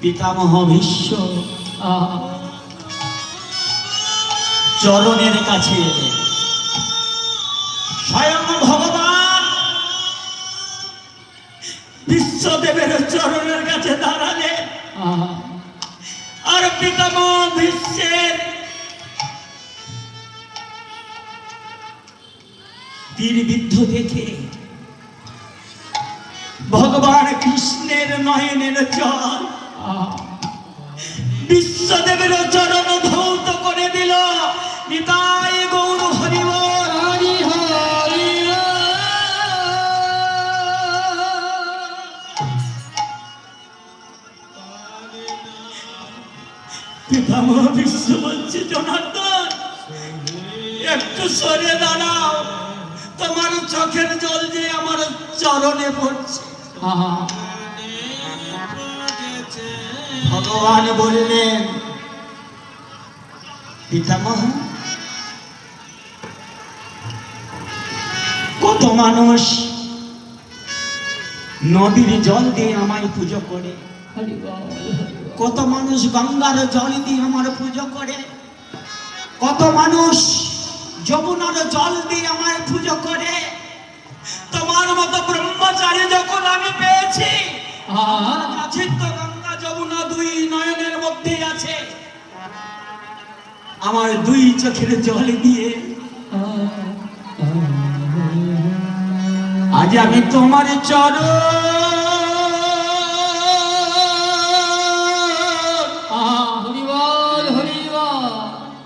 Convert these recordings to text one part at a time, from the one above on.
পিতামহ ভীষ্ম, চরণের কাছে স্বয়ং ভগবান বিশ্বদেবের চরণের কাছে দাঁড়ালে আর পিতামহ বিশ্বের তীর বিদ্ধ দেখে ভগবান কৃষ্ণের নয়নের জল। বিশ্বদেবের চরণ ধৌত করে দিল। নিতাই গৌর হরিব পিতামহ বিশ্ব বলছে জনার্দন একটু সরে দাঁড়াও। তোমার চোখের জল যে আমার চরণে পড়ছে। ভগবান বললেন পিতামহ কত মানুষ নদীর জল দিয়ে আমায় পুজো করে। কত মানুষ গঙ্গার জল দিয়ে আমার পুজো করে। কত মানুষ যমুনার জল দিয়ে আমার পুজো করে। তোমার মতো ব্রহ্মচারী যখন আমি পেয়েছি কাছে তো গঙ্গা যমুনা দুই নয়নের মধ্যে আছে। আমার দুই চোখের জল দিয়ে। আজ আমি তোমার চরণ।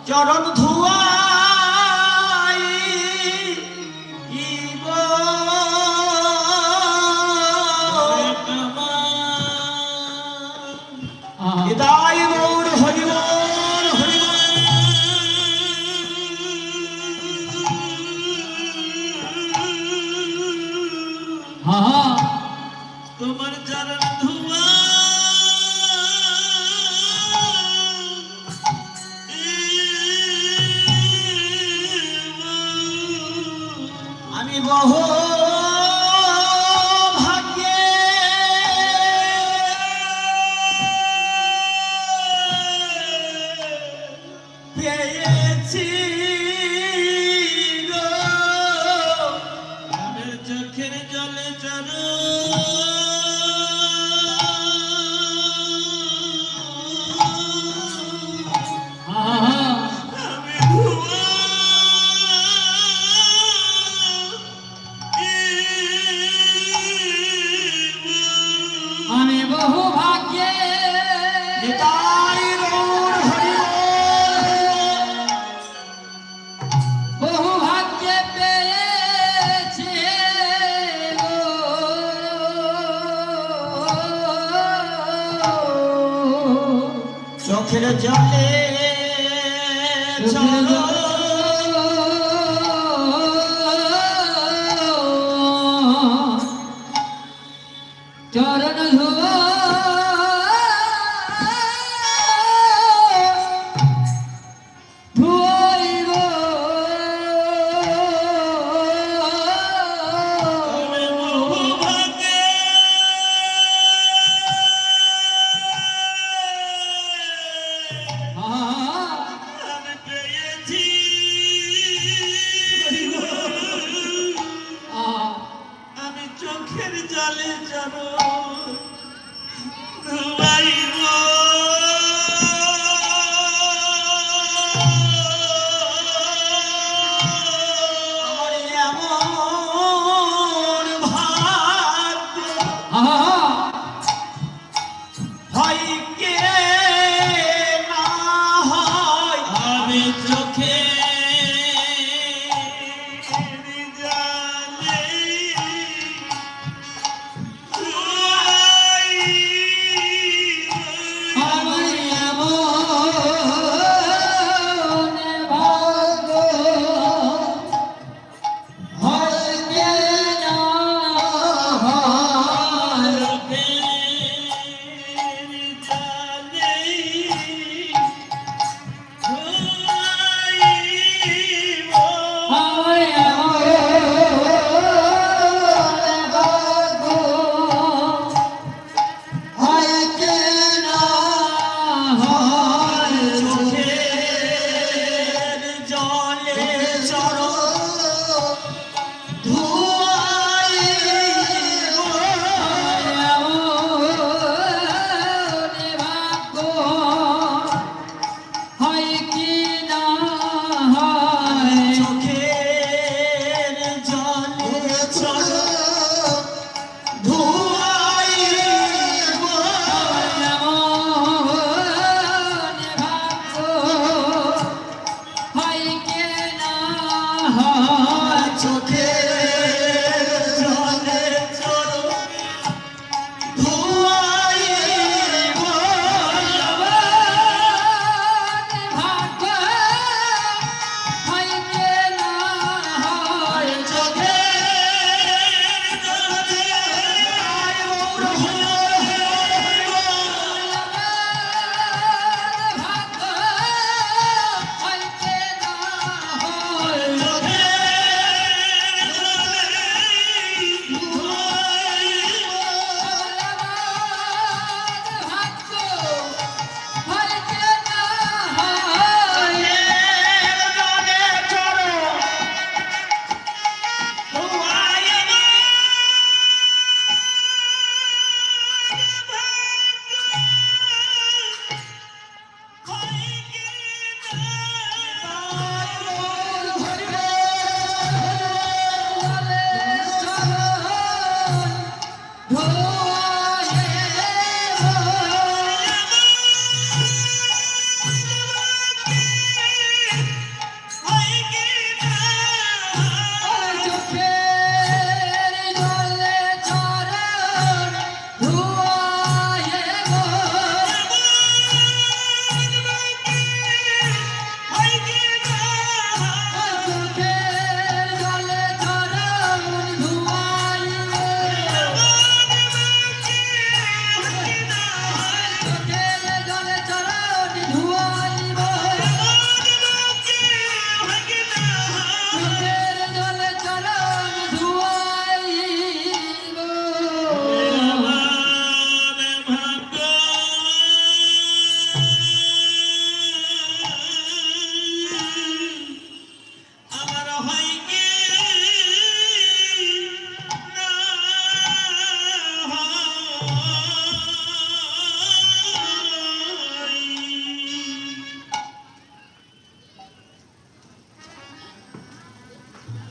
চরণ ধুয়াই পেয়েছি জলে চলো। চোখের জলে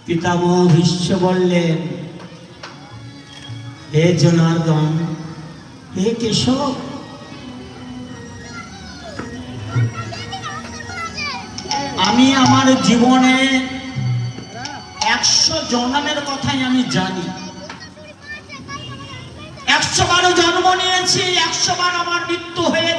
পিতামহ ভীষ্ম বললেন, হে জনার্দন, হে কেশব, আমি আমার জীবনে একশো জন্মের কথাই আমি জানি। একশো বারো জন্ম নিয়েছি, একশো বার আমার মৃত্যু হয়ে